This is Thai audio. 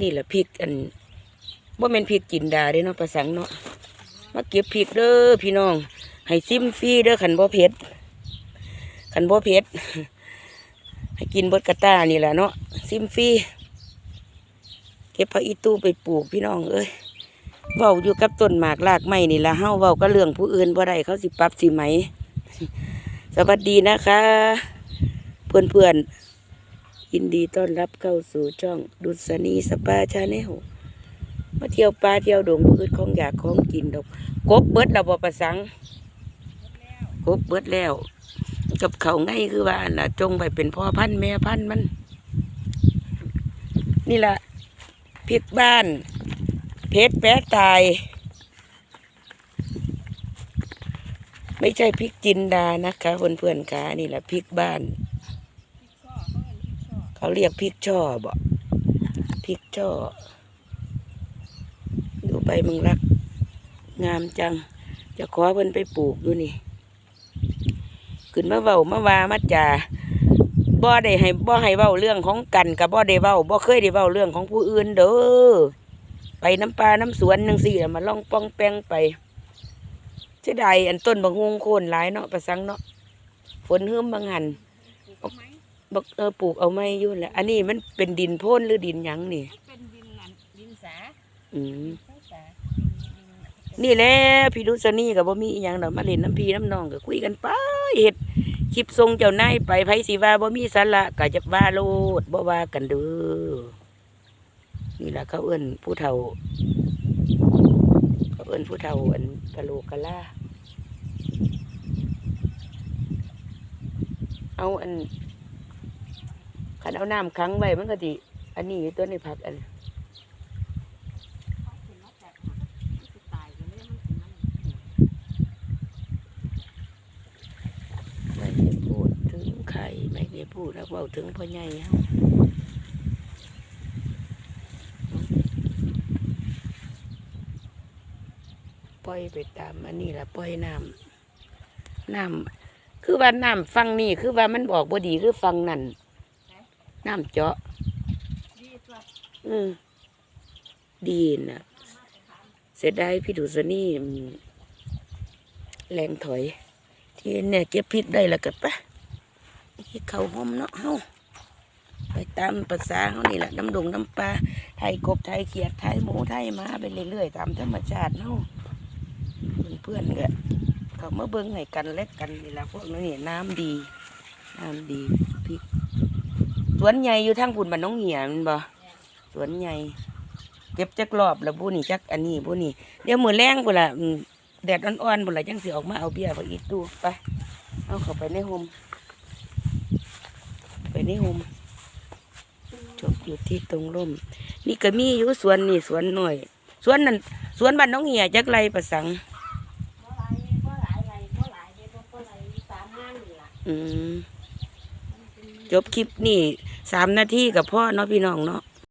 นี่แหละพริกอันว่าเป็นพริกจินดาเด้เนาะประสังเนาะมาเก็บพริกเด้อพี่น้อง ให้ซิมฟรีเด้อขันบ่เผ็ดขันบ่เผ็ดให้กินบดกระต้านี่แหละเนาะซิมฟรีเก็บผักอีตู้ไปปลูกพี่น้องเอ้ยเว้าอยู่กับต้นหมากรากไม้นี่ละเฮาเว้าก็เรื่องผู้อื่นบ่ได้เขาสิปรับสิไหม สวัสดีนะคะ เพื่อนเพื่อน ยินดีต้อนรับเข้าสู่ช่องดุษณีสปาชาแนลมาเที่ยวป่าเที่ยวดงพืชของอยากของกินดอกกบเบิดเราบอประสังกบเบิดแล้ว กับเขาง่ายคือว่าน่ะจงไปเป็นพ่อพันธุ์แม่พันธุ์มัน นี่ละพริกบ้าน เพชรแปะตาย ไม่ใช่พริกจินดานะคะเพื่อนเพื่อนๆค่ะนี่แหละพริกบ้าน เขาเรียกพริกช่อบ่พริกช่อ ดูใบมึงรัก งามจัง จะขอเพิ่นไปปลูกอยู่นี่ ขึ้นมาเว้ามาว่ามาจ่าบ่ได้ให้บ่ให้เว้าเรื่องของกันกับบ่ได้เว้าบ่เคยได้เว้าเรื่องของผู้อื่นเด้อไปน้ำปลาน้ำสวนจังซี่ลมาล่องป้องแป้งไปเสียดายอันต้นบักฮวงโคนหลายเนาะประสังเนาะฝนเฮิมบางหัน บักเออปลูกเอาไม่อยู่แหละอันนี้มันเป็นดินโพ่นหรือดินหยังนี่ เป็นดินอันดินสาอืมใช่สานี่แหละพี่ดุษณีกับบ่มีอหย่างดอกมาเล่นน้ำพี่น้ำน้องก็คุยกันไปเฮ็ดคลิปทรงเจ้านายไปไผสิว่าบ่มีสาระก็จะว่าโลดบ่ว่ากันเด้อนี่ล่ะเขาเอิ้นผู้เฒ่า เขาเอิ้นผู้เฒ่าอันกะโหลกกะลาเอาอัน คันเอาน้ำขังไว้มันก็สิอันนี้ตัวในผักอันเขาถึงมาจากหักสิตายกันเลยมันถึงมันไม่ได้พูดถึงใครไม่ได้พูดแล้วเบาถึงพ่อใหญ่เฮาปล่อยไปตามอันนี้ละปล่อยน้ำน้ำคือว่าน้ำฟังนี่คือว่ามันบอกบ่ดีคือฟังนั่น น้ำเจาะดีตัวอืมดีนะเสียดายพี่ดุษณีอืมแรงถอย ที่เนี่ยเก็บพริกได้แล้วก็ไปะที่เขาหอมเนาะเฮาไปตามภาษาเฮานี่แหละน้ำดงน้ำปลาไทยกบไทยเขียดไทยหมูไทยมาไปเรื่อยๆตามธรรมชาติเฮาะเพื่อนๆก็เขามาเบิ่งให้กันเล็กกันนี่ละพวกนั้นนี่น้ำดี น้ำดีพริก สวนใหญ่อยู่ทางพุ่นบ้านน้องเหี่ยแมันบ่สวนใหญ่เก็บจักรอบแล้วบุนี่จักอันนี้บุนี่เดี๋ยวมือแรงพุ่นละอืมแดดอ่อนๆพุ่นละจังสิออกมาเอาเบียร์ไปอีกตู้ไปเอาเข้าไปในโฮมไปในโฮมจบอยู่ที่ตรงร่ม นี่ก็มีอยู่สวนนี่สวนหน่อยสวนนั่นสวนบ้านน้องเหี่ยจักไรประสังบ่หลายบ่หลายไรบ่หลายเด้บ่บ่หลายสามงานนี่ล่ะอืมจบคลิปนี่ สามนาทีกับพ่อเนาะพี่น้องเนาะ